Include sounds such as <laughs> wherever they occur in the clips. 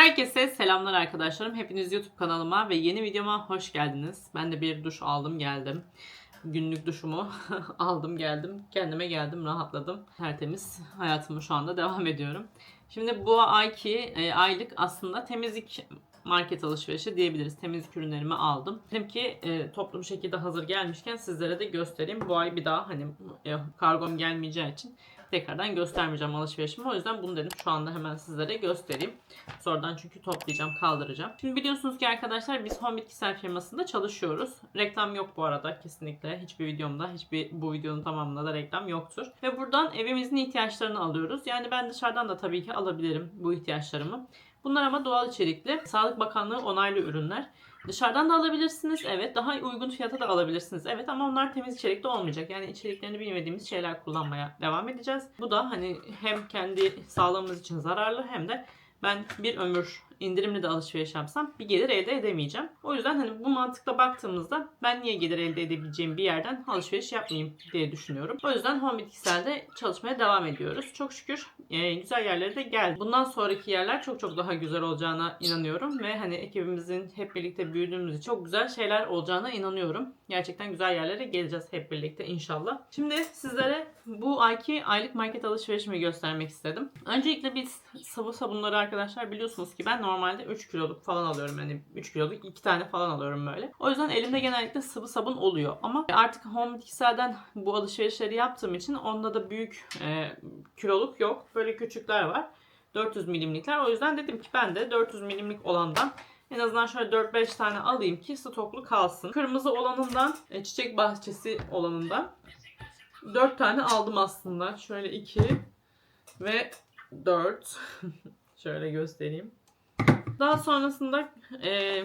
Herkese selamlar arkadaşlarım. Hepiniz YouTube kanalıma ve yeni videoma hoş geldiniz. Ben de bir duş aldım geldim. Günlük duşumu <laughs> aldım geldim. Kendime geldim rahatladım. Tertemiz hayatıma şu anda devam ediyorum. Şimdi bu ayki e, aylık aslında temizlik market alışverişi diyebiliriz. Temizlik ürünlerimi aldım. Dedim ki e, toplu bir şekilde hazır gelmişken sizlere de göstereyim. Bu ay bir daha hani e, kargom gelmeyeceği için tekrardan göstermeyeceğim alışverişimi. O yüzden bunu dedim şu anda hemen sizlere göstereyim. Sonradan çünkü toplayacağım, kaldıracağım. Şimdi biliyorsunuz ki arkadaşlar biz Home Bitkisel firmasında çalışıyoruz. Reklam yok bu arada kesinlikle. Hiçbir videomda, hiçbir bu videonun tamamında da reklam yoktur. Ve buradan evimizin ihtiyaçlarını alıyoruz. Yani ben dışarıdan da tabii ki alabilirim bu ihtiyaçlarımı. Bunlar ama doğal içerikli. Sağlık Bakanlığı onaylı ürünler. Dışarıdan da alabilirsiniz. Evet. Daha uygun fiyata da alabilirsiniz. Evet ama onlar temiz içerikli olmayacak. Yani içeriklerini bilmediğimiz şeyler kullanmaya devam edeceğiz. Bu da hani hem kendi sağlığımız için zararlı hem de ben bir ömür indirimli de alışveriş yapsam bir gelir elde edemeyeceğim. O yüzden hani bu mantıkla baktığımızda ben niye gelir elde edebileceğim bir yerden alışveriş yapmayayım diye düşünüyorum. O yüzden Home Bitkiselde çalışmaya devam ediyoruz. Çok şükür e, güzel yerlere de geldi. Bundan sonraki yerler çok çok daha güzel olacağına inanıyorum ve hani ekibimizin hep birlikte büyüdüğümüz çok güzel şeyler olacağına inanıyorum. Gerçekten güzel yerlere geleceğiz hep birlikte inşallah. Şimdi sizlere bu ayki aylık market alışverişimi göstermek istedim. Öncelikle biz sıvı sabunları arkadaşlar biliyorsunuz ki ben normalde 3 kiloluk falan alıyorum. Yani 3 kiloluk 2 tane falan alıyorum böyle. O yüzden elimde genellikle sıvı sabun oluyor. Ama artık Home Bitkisel'den bu alışverişleri yaptığım için onda da büyük e, kiloluk yok. Böyle küçükler var. 400 milimlikler. O yüzden dedim ki ben de 400 milimlik olandan en azından şöyle 4-5 tane alayım ki stoklu kalsın. Kırmızı olanından, e, çiçek bahçesi olanından 4 tane aldım aslında. Şöyle 2 ve 4. <laughs> şöyle göstereyim. Daha sonrasında e,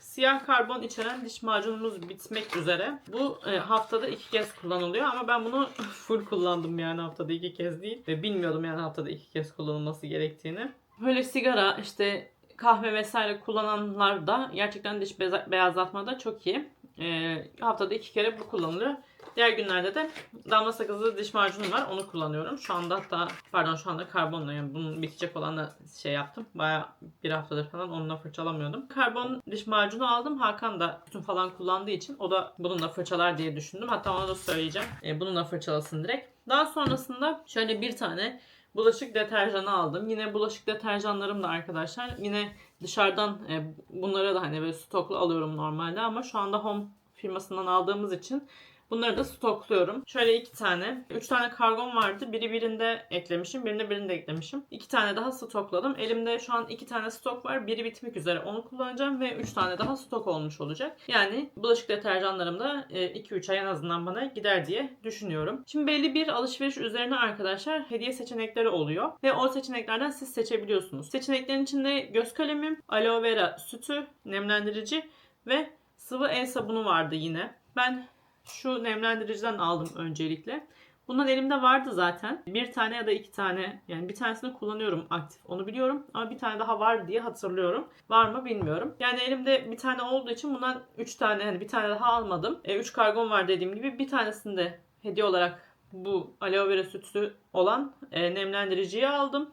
siyah karbon içeren diş macunumuz bitmek üzere. Bu e, haftada iki kez kullanılıyor ama ben bunu <laughs> full kullandım yani haftada iki kez değil. Ve bilmiyordum yani haftada iki kez kullanılması gerektiğini. Böyle sigara işte kahve vesaire kullananlar da gerçekten diş beyazlatmada çok iyi. E, haftada iki kere bu kullanılıyor. Diğer günlerde de damla sakızlı diş macunu var. Onu kullanıyorum. Şu anda hatta pardon şu anda karbonla yani bunun bitecek olanla şey yaptım. Baya bir haftadır falan onunla fırçalamıyordum. Karbon diş macunu aldım. Hakan da bütün falan kullandığı için o da bununla fırçalar diye düşündüm. Hatta ona da söyleyeceğim. E, bununla fırçalasın direkt. Daha sonrasında şöyle bir tane bulaşık deterjanı aldım. Yine bulaşık deterjanlarım da arkadaşlar. Yine dışarıdan e, bunları da hani böyle stoklu alıyorum normalde ama şu anda Home firmasından aldığımız için Bunları da stokluyorum. Şöyle iki tane. Üç tane kargom vardı. Biri birinde eklemişim. Birinde birinde eklemişim. İki tane daha stokladım. Elimde şu an iki tane stok var. Biri bitmek üzere. Onu kullanacağım ve üç tane daha stok olmuş olacak. Yani bulaşık deterjanlarım da 2-3 ay en azından bana gider diye düşünüyorum. Şimdi belli bir alışveriş üzerine arkadaşlar hediye seçenekleri oluyor. Ve o seçeneklerden siz seçebiliyorsunuz. Seçeneklerin içinde göz kalemim, aloe vera sütü, nemlendirici ve sıvı el sabunu vardı yine. Ben şu nemlendiriciden aldım öncelikle. Bundan elimde vardı zaten. Bir tane ya da iki tane yani bir tanesini kullanıyorum aktif onu biliyorum. Ama bir tane daha var diye hatırlıyorum. Var mı bilmiyorum. Yani elimde bir tane olduğu için bundan üç tane hani bir tane daha almadım. E, üç kargom var dediğim gibi bir tanesini de hediye olarak bu aloe vera sütü olan e, nemlendiriciyi aldım.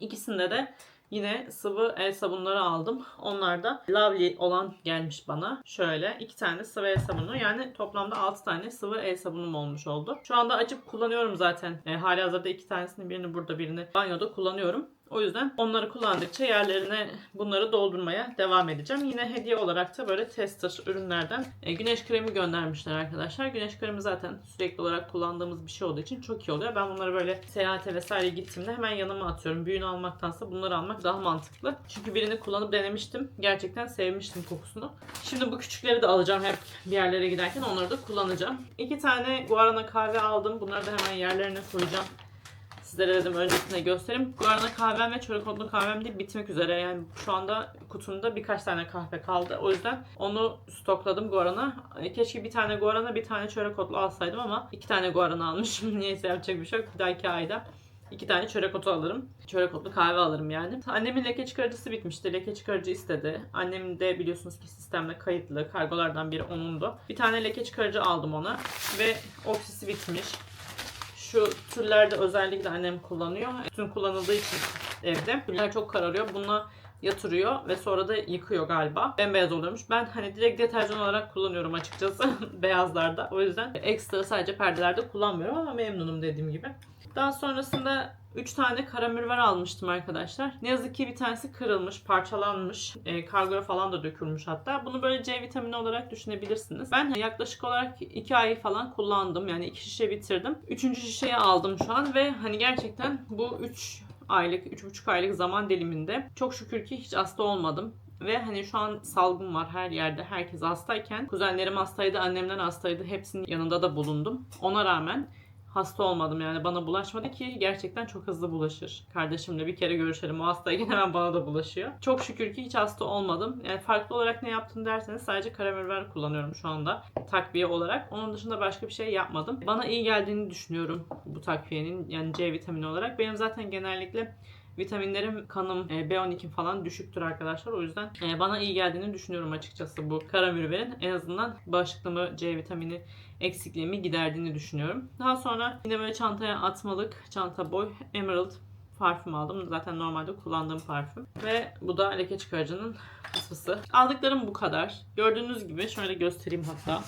İkisinde de Yine sıvı el sabunları aldım. Onlar da Lovely olan gelmiş bana. Şöyle iki tane sıvı el sabunu. Yani toplamda 6 tane sıvı el sabunum olmuş oldu. Şu anda açıp kullanıyorum zaten. E, hali hazırda iki tanesini birini burada birini banyoda kullanıyorum. O yüzden onları kullandıkça yerlerine bunları doldurmaya devam edeceğim. Yine hediye olarak da böyle tester ürünlerden e, güneş kremi göndermişler arkadaşlar. Güneş kremi zaten sürekli olarak kullandığımız bir şey olduğu için çok iyi oluyor. Ben bunları böyle seyahate vesaire gittiğimde hemen yanıma atıyorum. Büyüğünü almaktansa bunları almak daha mantıklı. Çünkü birini kullanıp denemiştim. Gerçekten sevmiştim kokusunu. Şimdi bu küçükleri de alacağım hep bir yerlere giderken onları da kullanacağım. İki tane guarana kahve aldım. Bunları da hemen yerlerine koyacağım. Sizlere dedim öncesinde göstereyim. Guarana kahvem ve çörek otlu kahvem de bitmek üzere. Yani şu anda kutumda birkaç tane kahve kaldı. O yüzden onu stokladım Guarana. E, Keşke bir tane Guarana bir tane çörek otlu alsaydım ama iki tane Guarana almışım. <laughs> Neyse yapacak bir şey yok. Bir dahaki ayda iki tane çörek otu alırım. Çörek otlu kahve alırım yani. Annemin leke çıkarıcısı bitmişti. Leke çıkarıcı istedi. Annem de biliyorsunuz ki sistemle kayıtlı. Kargolardan biri onundu. Bir tane leke çıkarıcı aldım ona. Ve oksisi bitmiş. Şu türlerde özellikle annem kullanıyor. Tüm kullanıldığı için evde. Güller çok kararıyor. Bununla yatırıyor ve sonra da yıkıyor galiba. Bembeyaz oluyormuş. Ben hani direkt deterjan olarak kullanıyorum açıkçası <laughs> beyazlarda. O yüzden ekstra sadece perdelerde kullanmıyorum ama memnunum dediğim gibi. Daha sonrasında 3 tane karamürver almıştım arkadaşlar. Ne yazık ki bir tanesi kırılmış, parçalanmış. E, kargoya falan da dökülmüş hatta. Bunu böyle C vitamini olarak düşünebilirsiniz. Ben yaklaşık olarak 2 ay falan kullandım. Yani 2 şişe bitirdim. 3. şişeyi aldım şu an ve hani gerçekten bu 3 aylık, 3,5 aylık zaman diliminde çok şükür ki hiç hasta olmadım. Ve hani şu an salgın var her yerde. Herkes hastayken. Kuzenlerim hastaydı, annemler hastaydı. Hepsinin yanında da bulundum. Ona rağmen hasta olmadım yani bana bulaşmadı ki gerçekten çok hızlı bulaşır. Kardeşimle bir kere görüşelim o hastayken <laughs> hemen bana da bulaşıyor. Çok şükür ki hiç hasta olmadım. Yani farklı olarak ne yaptın derseniz sadece karamürver kullanıyorum şu anda takviye olarak. Onun dışında başka bir şey yapmadım. Bana iyi geldiğini düşünüyorum bu takviyenin yani C vitamini olarak. Benim zaten genellikle Vitaminlerim, kanım, e, B12 falan düşüktür arkadaşlar. O yüzden e, bana iyi geldiğini düşünüyorum açıkçası bu karamürverin. En azından bağışıklığımı, C vitamini eksikliğimi giderdiğini düşünüyorum. Daha sonra yine böyle çantaya atmalık, çanta boy, Emerald parfüm aldım. Zaten normalde kullandığım parfüm. Ve bu da leke çıkarıcının fısfısı. Aldıklarım bu kadar. Gördüğünüz gibi şöyle göstereyim hatta.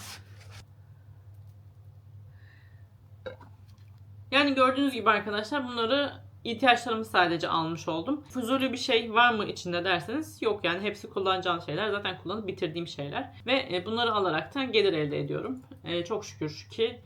Yani gördüğünüz gibi arkadaşlar bunları ihtiyaçlarımı sadece almış oldum. Fuzuli bir şey var mı içinde derseniz yok yani hepsi kullanacağım şeyler. Zaten kullanıp bitirdiğim şeyler. Ve e, bunları alaraktan gelir elde ediyorum. E, Çok şükür ki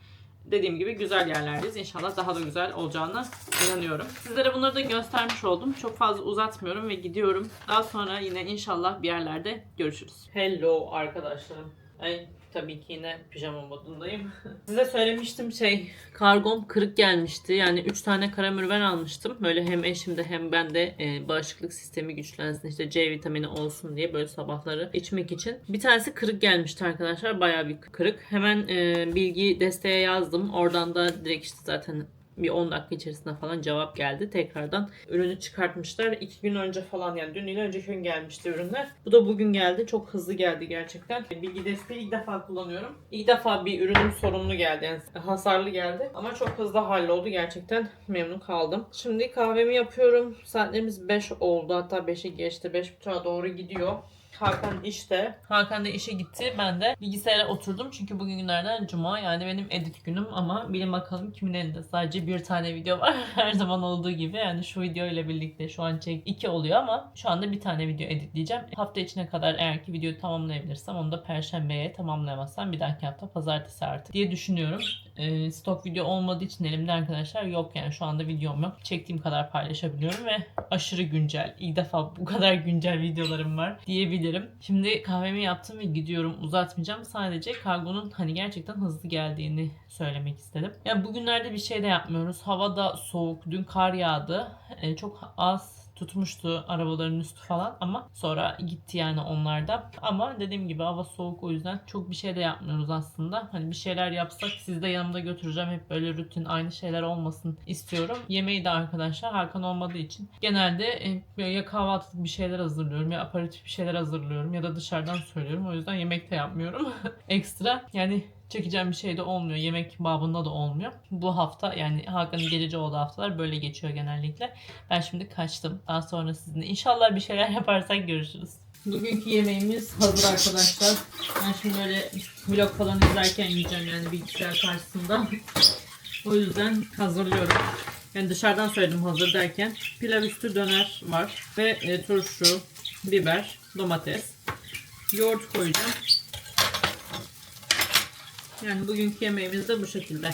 dediğim gibi güzel yerlerdeyiz. İnşallah daha da güzel olacağına inanıyorum. Sizlere bunları da göstermiş oldum. Çok fazla uzatmıyorum ve gidiyorum. Daha sonra yine inşallah bir yerlerde görüşürüz. Hello arkadaşlarım. Ay tabii ki yine pijama modundayım. <laughs> Size söylemiştim şey kargom kırık gelmişti. Yani 3 tane karamürven almıştım. Böyle hem eşimde hem bende e, bağışıklık sistemi güçlensin işte C vitamini olsun diye böyle sabahları içmek için. Bir tanesi kırık gelmişti arkadaşlar. Bayağı bir kırık. Hemen e, bilgi desteğe yazdım. Oradan da direkt işte zaten bir 10 dakika içerisinde falan cevap geldi. Tekrardan ürünü çıkartmışlar. 2 gün önce falan yani dün ile önceki gün gelmişti ürünler. Bu da bugün geldi. Çok hızlı geldi gerçekten. Bilgi desteği ilk defa kullanıyorum. İlk defa bir ürünüm sorunlu geldi. Yani hasarlı geldi. Ama çok hızlı halloldu. Gerçekten memnun kaldım. Şimdi kahvemi yapıyorum. Saatlerimiz 5 oldu. Hatta 5'e geçti. 5.30'a doğru gidiyor. Hakan işte. Hakan da işe gitti. Ben de bilgisayara oturdum. Çünkü bugün günlerden cuma. Yani benim edit günüm ama bilin bakalım kimin elinde. Sadece bir tane video var. <laughs> Her zaman olduğu gibi. Yani şu video ile birlikte şu an çek iki oluyor ama şu anda bir tane video editleyeceğim. Hafta içine kadar eğer ki videoyu tamamlayabilirsem onu da perşembeye tamamlayamazsam bir dahaki hafta pazartesi artık diye düşünüyorum. Ee, stok video olmadığı için elimde arkadaşlar yok yani şu anda videom yok. Çektiğim kadar paylaşabiliyorum ve aşırı güncel. İlk defa bu kadar güncel videolarım var diyebilirim. Şimdi kahvemi yaptım ve gidiyorum. Uzatmayacağım. Sadece kargonun hani gerçekten hızlı geldiğini söylemek istedim. Yani bugünlerde bir şey de yapmıyoruz. Hava da soğuk. Dün kar yağdı. Ee, çok az tutmuştu arabaların üstü falan ama sonra gitti yani onlarda. Ama dediğim gibi hava soğuk o yüzden çok bir şey de yapmıyoruz aslında. Hani bir şeyler yapsak sizi de yanımda götüreceğim. Hep böyle rutin aynı şeyler olmasın istiyorum. Yemeği de arkadaşlar Hakan olmadığı için genelde e, ya kahvaltılık bir şeyler hazırlıyorum ya aperatif bir şeyler hazırlıyorum ya da dışarıdan söylüyorum. O yüzden yemek de yapmıyorum. <laughs> Ekstra yani çekeceğim bir şey de olmuyor. Yemek babında da olmuyor. Bu hafta yani Hakan'ın geleceği olduğu haftalar böyle geçiyor genellikle. Ben şimdi kaçtım. Daha sonra sizinle inşallah bir şeyler <laughs> yaparsak görüşürüz. Bugünkü yemeğimiz hazır arkadaşlar. Ben şimdi böyle vlog falan izlerken yiyeceğim yani bilgisayar karşısında. O yüzden hazırlıyorum. Yani dışarıdan söyledim hazır derken. Pilav üstü döner var. Ve e, turşu, biber, domates. Yoğurt koyacağım. Yani bugünkü yemeğimiz de bu şekilde.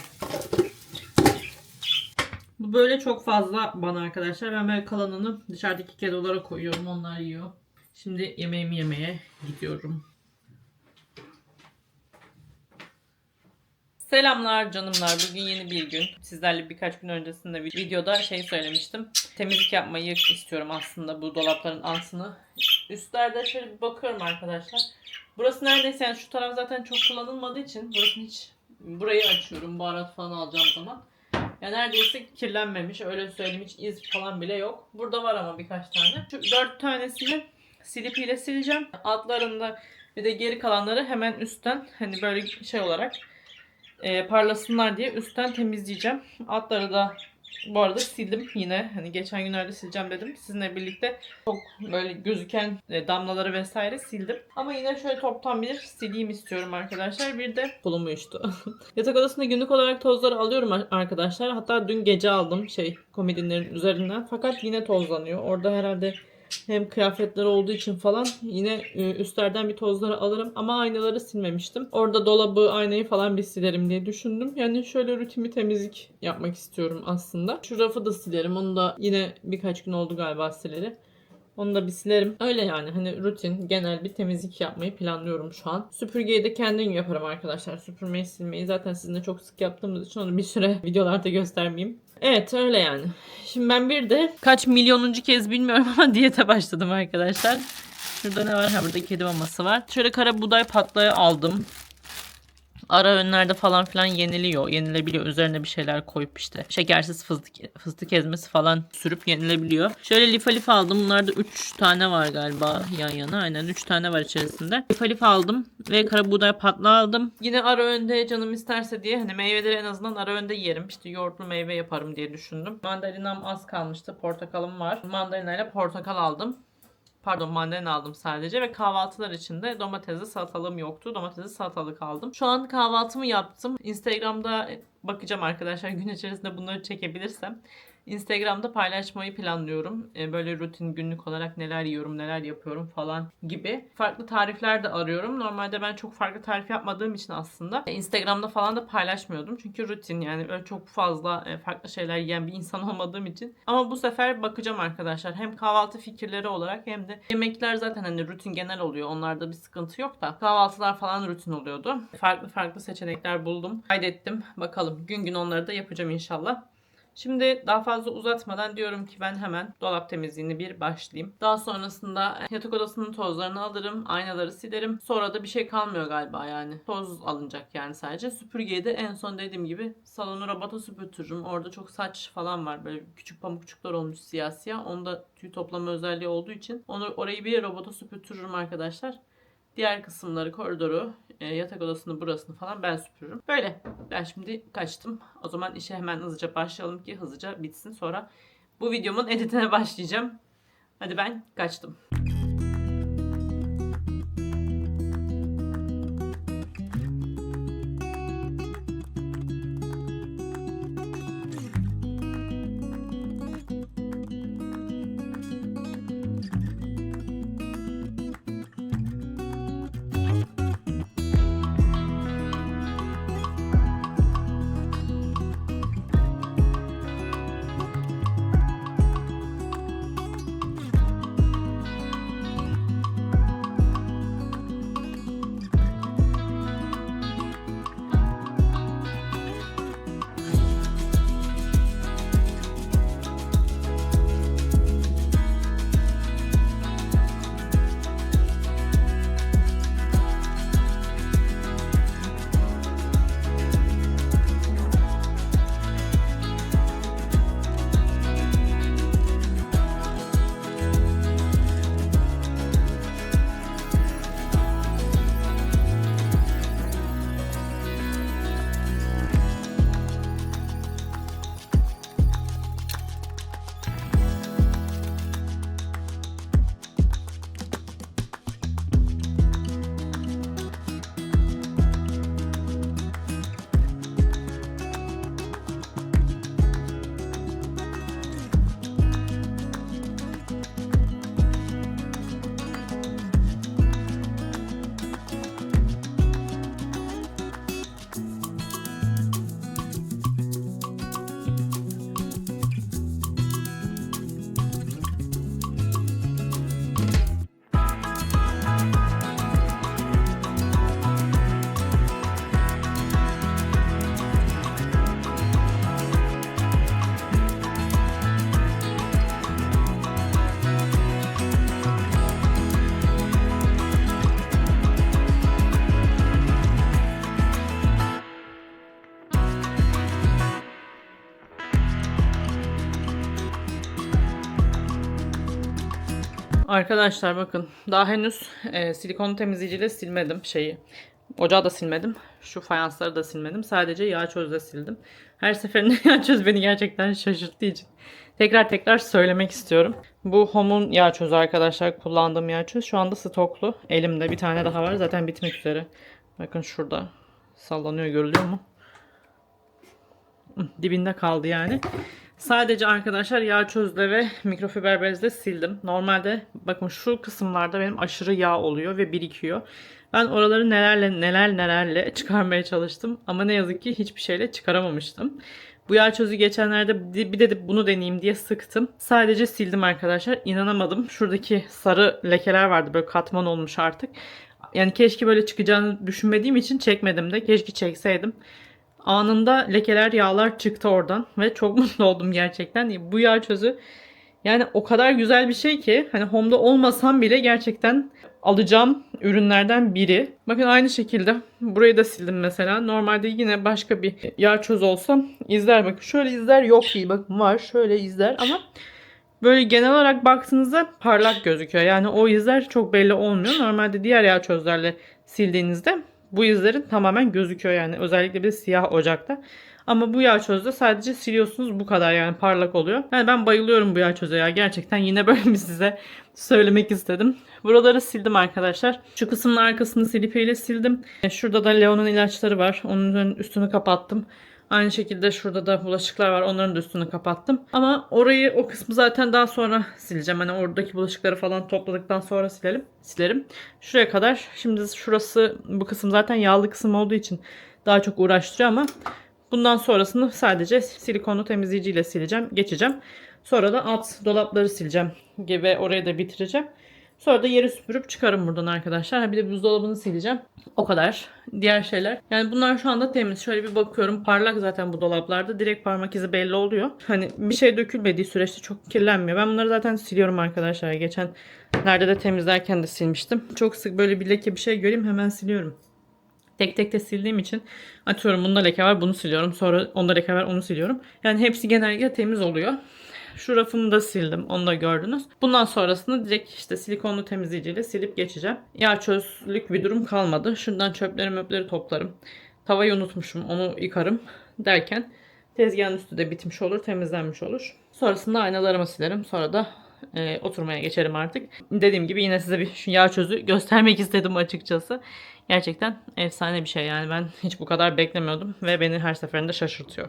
Bu böyle çok fazla bana arkadaşlar. Ben böyle kalanını dışarıdaki kedolara koyuyorum. Onlar yiyor. Şimdi yemeğimi yemeye gidiyorum. Selamlar canımlar. Bugün yeni bir gün. Sizlerle birkaç gün öncesinde bir videoda şey söylemiştim. Temizlik yapmayı istiyorum aslında bu dolapların altını. Üstlerde şöyle bir bakıyorum arkadaşlar. Burası neredeyse yani şu taraf zaten çok kullanılmadığı için burası hiç burayı açıyorum baharat falan alacağım zaman. Ya neredeyse kirlenmemiş öyle söyleyeyim hiç iz falan bile yok. Burada var ama birkaç tane. Şu dört tanesini silip ile sileceğim. Altlarında bir de geri kalanları hemen üstten hani böyle şey olarak e, parlasınlar diye üstten temizleyeceğim. Altları da Bu arada sildim yine. Hani geçen günlerde sileceğim dedim. Sizinle birlikte çok böyle gözüken e, damlaları vesaire sildim. Ama yine şöyle toptan bir sileyim istiyorum arkadaşlar. Bir de kolum. <laughs> Yatak odasında günlük olarak tozları alıyorum ar- arkadaşlar. Hatta dün gece aldım şey komodinlerin üzerinden. Fakat yine tozlanıyor. Orada herhalde hem kıyafetler olduğu için falan yine e, üstlerden bir tozları alırım ama aynaları silmemiştim. Orada dolabı, aynayı falan bir silerim diye düşündüm. Yani şöyle rutin bir temizlik yapmak istiyorum aslında. Şu rafı da silerim. Onu da yine birkaç gün oldu galiba sileli. Onu da bir silerim. Öyle yani hani rutin genel bir temizlik yapmayı planlıyorum şu an. Süpürgeyi de kendim yaparım arkadaşlar. Süpürmeyi silmeyi zaten sizinle çok sık yaptığımız için onu bir süre <laughs> videolarda göstermeyeyim. Evet öyle yani. Şimdi ben bir de kaç milyonuncu kez bilmiyorum <laughs> ama diyete başladım arkadaşlar. Şurada ne var? Ha burada kedi maması var. Şöyle kara buğday patlayı aldım. Ara öğünlerde falan filan yeniliyor. Yenilebiliyor. Üzerine bir şeyler koyup işte şekersiz fıstık, fıstık ezmesi falan sürüp yenilebiliyor. Şöyle lifa lifa aldım. Bunlarda 3 tane var galiba yan yana. Aynen 3 tane var içerisinde. Lifa lifa aldım ve kara buğday patlağı aldım. Yine ara öğünde canım isterse diye hani meyveleri en azından ara öğünde yerim. İşte yoğurtlu meyve yaparım diye düşündüm. Mandalinam az kalmıştı. Portakalım var. Mandalina ile portakal aldım. Pardon mandalina aldım sadece ve kahvaltılar için de domatesli salatalığım yoktu. Domatesli salatalık aldım. Şu an kahvaltımı yaptım. Instagram'da bakacağım arkadaşlar gün içerisinde bunları çekebilirsem. Instagram'da paylaşmayı planlıyorum. Ee, Böyle rutin günlük olarak neler yiyorum, neler yapıyorum falan gibi. Farklı tarifler de arıyorum. Normalde ben çok farklı tarif yapmadığım için aslında e, Instagram'da falan da paylaşmıyordum. Çünkü rutin yani öyle çok fazla e, farklı şeyler yiyen bir insan <laughs> olmadığım için. Ama bu sefer bakacağım arkadaşlar. Hem kahvaltı fikirleri olarak hem de yemekler zaten hani rutin genel oluyor. Onlarda bir sıkıntı yok da kahvaltılar falan rutin oluyordu. Farklı farklı seçenekler buldum. Kaydettim. Bakalım gün gün onları da yapacağım inşallah. Şimdi daha fazla uzatmadan diyorum ki ben hemen dolap temizliğini bir başlayayım. Daha sonrasında yatak odasının tozlarını alırım, aynaları silerim. Sonra da bir şey kalmıyor galiba yani. Toz alınacak yani sadece. Süpürgeyi de en son dediğim gibi salonu robota süpürtürüm. Orada çok saç falan var. Böyle küçük pamukçuklar olmuş siyah siyah. Onda tüy toplama özelliği olduğu için onu orayı bir robota süpürtürürüm arkadaşlar. Diğer kısımları, koridoru, e, yatak odasını, burasını falan ben süpürürüm. Böyle. Ben şimdi kaçtım. O zaman işe hemen hızlıca başlayalım ki hızlıca bitsin. Sonra bu videomun editine başlayacağım. Hadi ben kaçtım. Arkadaşlar bakın daha henüz e, silikon temizleyiciyle silmedim şeyi. Ocağı da silmedim. Şu fayansları da silmedim. Sadece yağ çözle sildim. Her seferinde <laughs> yağ çöz beni gerçekten şaşırttığı için tekrar tekrar söylemek istiyorum. Bu Home'un yağ çözü arkadaşlar. Kullandığım yağ çöz. Şu anda stoklu. Elimde bir tane daha var. Zaten bitmek üzere. Bakın şurada. Sallanıyor görülüyor mu? Dibinde kaldı yani. Sadece arkadaşlar yağ çözle ve mikrofiber bezle sildim. Normalde bakın şu kısımlarda benim aşırı yağ oluyor ve birikiyor. Ben oraları nelerle neler nelerle çıkarmaya çalıştım. Ama ne yazık ki hiçbir şeyle çıkaramamıştım. Bu yağ çözü geçenlerde bir de bunu deneyeyim diye sıktım. Sadece sildim arkadaşlar. İnanamadım. Şuradaki sarı lekeler vardı böyle katman olmuş artık. Yani keşke böyle çıkacağını düşünmediğim için çekmedim de. Keşke çekseydim. Anında lekeler, yağlar çıktı oradan ve çok <laughs> mutlu oldum gerçekten. Bu yağ çözü yani o kadar güzel bir şey ki hani Home'da olmasam bile gerçekten alacağım ürünlerden biri. Bakın aynı şekilde burayı da sildim mesela. Normalde yine başka bir yağ çöz olsa izler bakın. Şöyle izler yok değil bakın var şöyle izler ama böyle genel olarak baktığınızda parlak gözüküyor. Yani o izler çok belli olmuyor. Normalde diğer yağ çözlerle sildiğinizde bu izlerin tamamen gözüküyor yani. Özellikle bir siyah ocakta. Ama bu yağ çözde sadece siliyorsunuz bu kadar yani parlak oluyor. Yani ben bayılıyorum bu yağ çöze ya. Gerçekten yine böyle bir size söylemek istedim. Buraları sildim arkadaşlar. Şu kısmın arkasını silipeyle sildim. E, Şurada da Leon'un ilaçları var. Onun üstünü kapattım. Aynı şekilde şurada da bulaşıklar var. Onların da üstünü kapattım. Ama orayı o kısmı zaten daha sonra sileceğim. Hani oradaki bulaşıkları falan topladıktan sonra silelim. Silerim. Şuraya kadar. Şimdi şurası bu kısım zaten yağlı kısım olduğu için daha çok uğraştırıyor ama bundan sonrasını sadece silikonlu temizleyiciyle sileceğim. Geçeceğim. Sonra da alt dolapları sileceğim. Ve orayı da bitireceğim. Sonra da yeri süpürüp çıkarım buradan arkadaşlar. Bir de buzdolabını sileceğim. O kadar. Diğer şeyler. Yani bunlar şu anda temiz. Şöyle bir bakıyorum. Parlak zaten bu dolaplarda. Direkt parmak izi belli oluyor. Hani bir şey dökülmediği süreçte çok kirlenmiyor. Ben bunları zaten siliyorum arkadaşlar. Geçen nerede de temizlerken de silmiştim. Çok sık böyle bir leke bir şey göreyim hemen siliyorum. Tek tek de sildiğim için atıyorum bunda leke var bunu siliyorum. Sonra onda leke var onu siliyorum. Yani hepsi genellikle temiz oluyor. Şu rafımı da sildim. Onu da gördünüz. Bundan sonrasını direkt işte silikonlu temizleyiciyle silip geçeceğim. Yağ çözlük bir durum kalmadı. Şuradan çöpleri möpleri toplarım. Tavayı unutmuşum. Onu yıkarım derken tezgahın üstü de bitmiş olur. Temizlenmiş olur. Sonrasında aynalarımı silerim. Sonra da e, oturmaya geçerim artık. Dediğim gibi yine size bir şu yağ çözü <laughs> göstermek istedim açıkçası. Gerçekten efsane bir şey yani ben hiç bu kadar beklemiyordum ve beni her seferinde şaşırtıyor.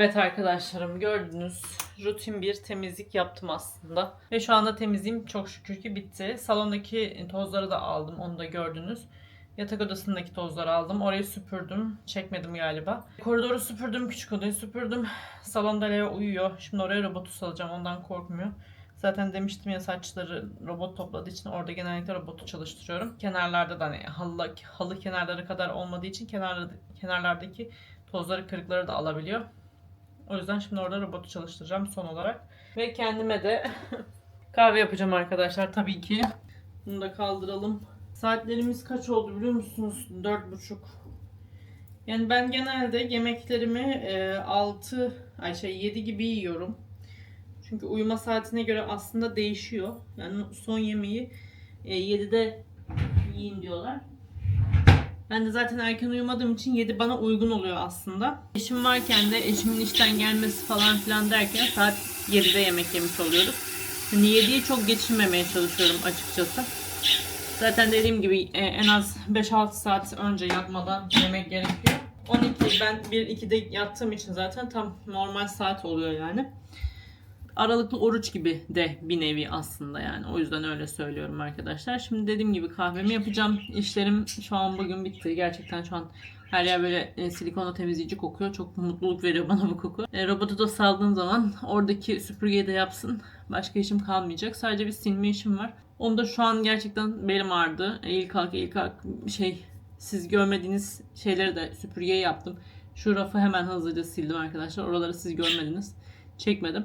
Evet arkadaşlarım gördünüz rutin bir temizlik yaptım aslında. Ve şu anda temizliğim çok şükür ki bitti. Salondaki tozları da aldım onu da gördünüz. Yatak odasındaki tozları aldım. Orayı süpürdüm. Çekmedim galiba. Koridoru süpürdüm. Küçük odayı süpürdüm. Salonda Leo uyuyor. Şimdi oraya robotu salacağım. Ondan korkmuyor. Zaten demiştim ya saçları robot topladığı için orada genellikle robotu çalıştırıyorum. Kenarlarda da hani halı, halı kenarları kadar olmadığı için kenarlarda, kenarlardaki tozları kırıkları da alabiliyor. O yüzden şimdi orada robotu çalıştıracağım son olarak. Ve kendime de <laughs> kahve yapacağım arkadaşlar tabii ki. Bunu da kaldıralım. Saatlerimiz kaç oldu biliyor musunuz? Dört buçuk. Yani ben genelde yemeklerimi e, 6 ay şey 7 gibi yiyorum. Çünkü uyuma saatine göre aslında değişiyor. Yani son yemeği e, 7'de yiyin diyorlar. Ben de zaten erken uyumadığım için 7 bana uygun oluyor aslında. Eşim varken de eşimin işten gelmesi falan filan derken saat 7'de yemek yemiş oluyoruz. Hani 7'yi çok geçirmemeye çalışıyorum açıkçası. Zaten dediğim gibi e, en az 5-6 saat önce yatmadan yemek gerekiyor. 12 ben 1-2'de yattığım için zaten tam normal saat oluyor yani. Aralıklı oruç gibi de bir nevi aslında yani. O yüzden öyle söylüyorum arkadaşlar. Şimdi dediğim gibi kahvemi yapacağım. İşlerim şu an bugün bitti. Gerçekten şu an her yer böyle e, silikonla temizleyici kokuyor. Çok mutluluk veriyor bana bu koku. E, robotu da saldığım zaman oradaki süpürgeyi de yapsın. Başka işim kalmayacak. Sadece bir silme işim var. Onu da şu an gerçekten belim ağrıdı. Eğil kalk eğil kalk şey siz görmediğiniz şeyleri de süpürgeye yaptım. Şu rafı hemen hızlıca sildim arkadaşlar. Oraları siz görmediniz. Çekmedim.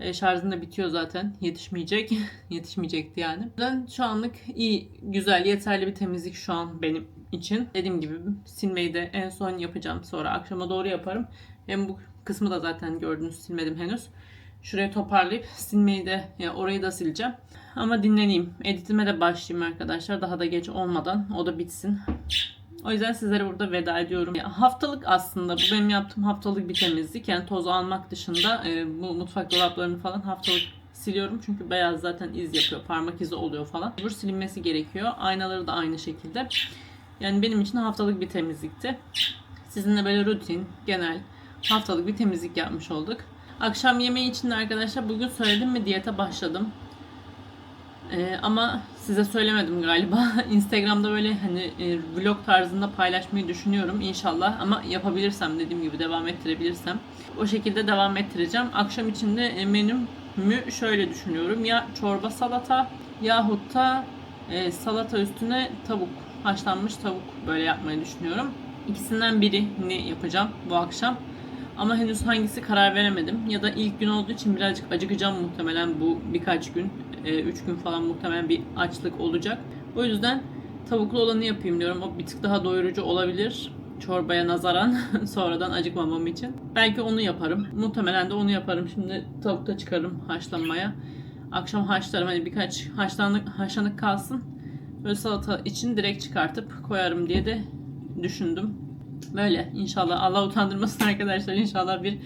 E, şarjım bitiyor zaten. Yetişmeyecek. <laughs> Yetişmeyecekti yani. Ben şu anlık iyi, güzel, yeterli bir temizlik şu an benim için. Dediğim gibi silmeyi de en son yapacağım. Sonra akşama doğru yaparım. Hem bu kısmı da zaten gördünüz silmedim henüz. Şurayı toparlayıp silmeyi de yani orayı da sileceğim. Ama dinleneyim. Editime de başlayayım arkadaşlar. Daha da geç olmadan o da bitsin. O yüzden sizlere burada veda ediyorum. Haftalık aslında bu benim yaptığım haftalık bir temizlik. Yani toz almak dışında e, bu mutfak dolaplarını falan haftalık siliyorum. Çünkü beyaz zaten iz yapıyor. Parmak izi oluyor falan. Bu silinmesi gerekiyor. Aynaları da aynı şekilde. Yani benim için haftalık bir temizlikti. Sizinle böyle rutin, genel haftalık bir temizlik yapmış olduk. Akşam yemeği için de arkadaşlar bugün söyledim mi diyete başladım. Ee, ama size söylemedim galiba. <laughs> Instagram'da böyle hani e, vlog tarzında paylaşmayı düşünüyorum inşallah. Ama yapabilirsem dediğim gibi devam ettirebilirsem. O şekilde devam ettireceğim. Akşam için de e, menümü şöyle düşünüyorum. Ya çorba salata yahut da e, salata üstüne tavuk. Haşlanmış tavuk böyle yapmayı düşünüyorum. İkisinden birini yapacağım bu akşam. Ama henüz hangisi karar veremedim. Ya da ilk gün olduğu için birazcık acıkacağım muhtemelen bu birkaç gün. 3 gün falan muhtemelen bir açlık olacak. O yüzden tavuklu olanı yapayım diyorum. O bir tık daha doyurucu olabilir. Çorbaya nazaran <laughs> sonradan acıkmamam için. Belki onu yaparım. Muhtemelen de onu yaparım. Şimdi tavukta çıkarım haşlanmaya. Akşam haşlarım. Hani birkaç haşlanık, haşlanık kalsın. Böyle salata için direkt çıkartıp koyarım diye de düşündüm. Böyle inşallah Allah utandırmasın <laughs> arkadaşlar. İnşallah bir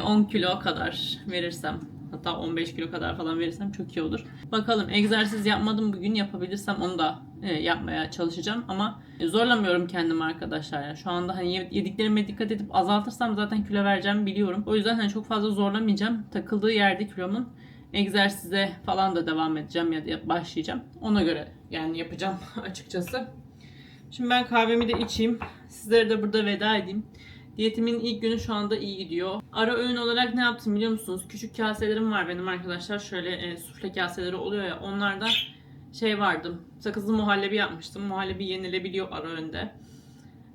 10 kilo kadar verirsem Hatta 15 kilo kadar falan verirsem çok iyi olur. Bakalım egzersiz yapmadım bugün yapabilirsem onu da e, yapmaya çalışacağım ama zorlamıyorum kendimi arkadaşlar. Yani şu anda hani yediklerime dikkat edip azaltırsam zaten kilo vereceğim biliyorum. O yüzden hani çok fazla zorlamayacağım. Takıldığı yerde kilomun egzersize falan da devam edeceğim ya da başlayacağım. Ona göre yani yapacağım <laughs> açıkçası. Şimdi ben kahvemi de içeyim. Sizlere de burada veda edeyim. Diyetimin ilk günü şu anda iyi gidiyor. Ara öğün olarak ne yaptım biliyor musunuz? Küçük kaselerim var benim arkadaşlar. Şöyle e, sufle kaseleri oluyor ya. Onlarda şey vardı. Sakızlı muhallebi yapmıştım. Muhallebi yenilebiliyor ara öğünde.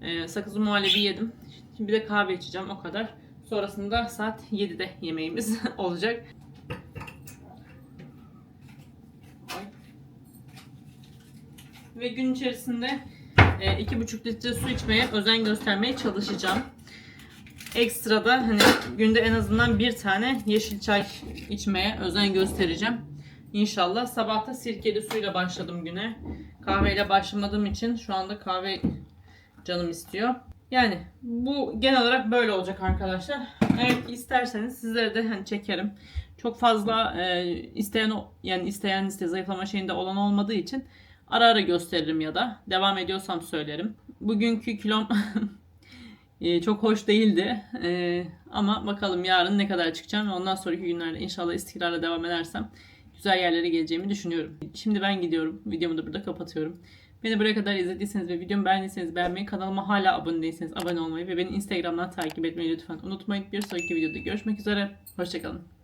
E, sakızlı muhallebi yedim. Şimdi bir de kahve içeceğim o kadar. Sonrasında saat 7'de yemeğimiz <laughs> olacak. Ve gün içerisinde e, iki buçuk litre su içmeye özen göstermeye çalışacağım. Ekstra da hani günde en azından bir tane yeşil çay içmeye özen göstereceğim. İnşallah. Sabahta sirkeli suyla başladım güne. Kahveyle başlamadığım için şu anda kahve canım istiyor. Yani bu genel olarak böyle olacak arkadaşlar. Eğer isterseniz sizlere de hani çekerim. Çok fazla e, isteyen yani isteyen liste zayıflama şeyinde olan olmadığı için ara ara gösteririm ya da devam ediyorsam söylerim. Bugünkü kilom <laughs> e, çok hoş değildi. E, Ama bakalım yarın ne kadar çıkacağım ve ondan sonraki günlerde inşallah istikrarla devam edersem güzel yerlere geleceğimi düşünüyorum. Şimdi ben gidiyorum. Videomu da burada kapatıyorum. Beni buraya kadar izlediyseniz ve videomu beğendiyseniz beğenmeyi, kanalıma hala abone değilseniz abone olmayı ve beni Instagram'dan takip etmeyi lütfen unutmayın. Bir sonraki videoda görüşmek üzere. Hoşçakalın.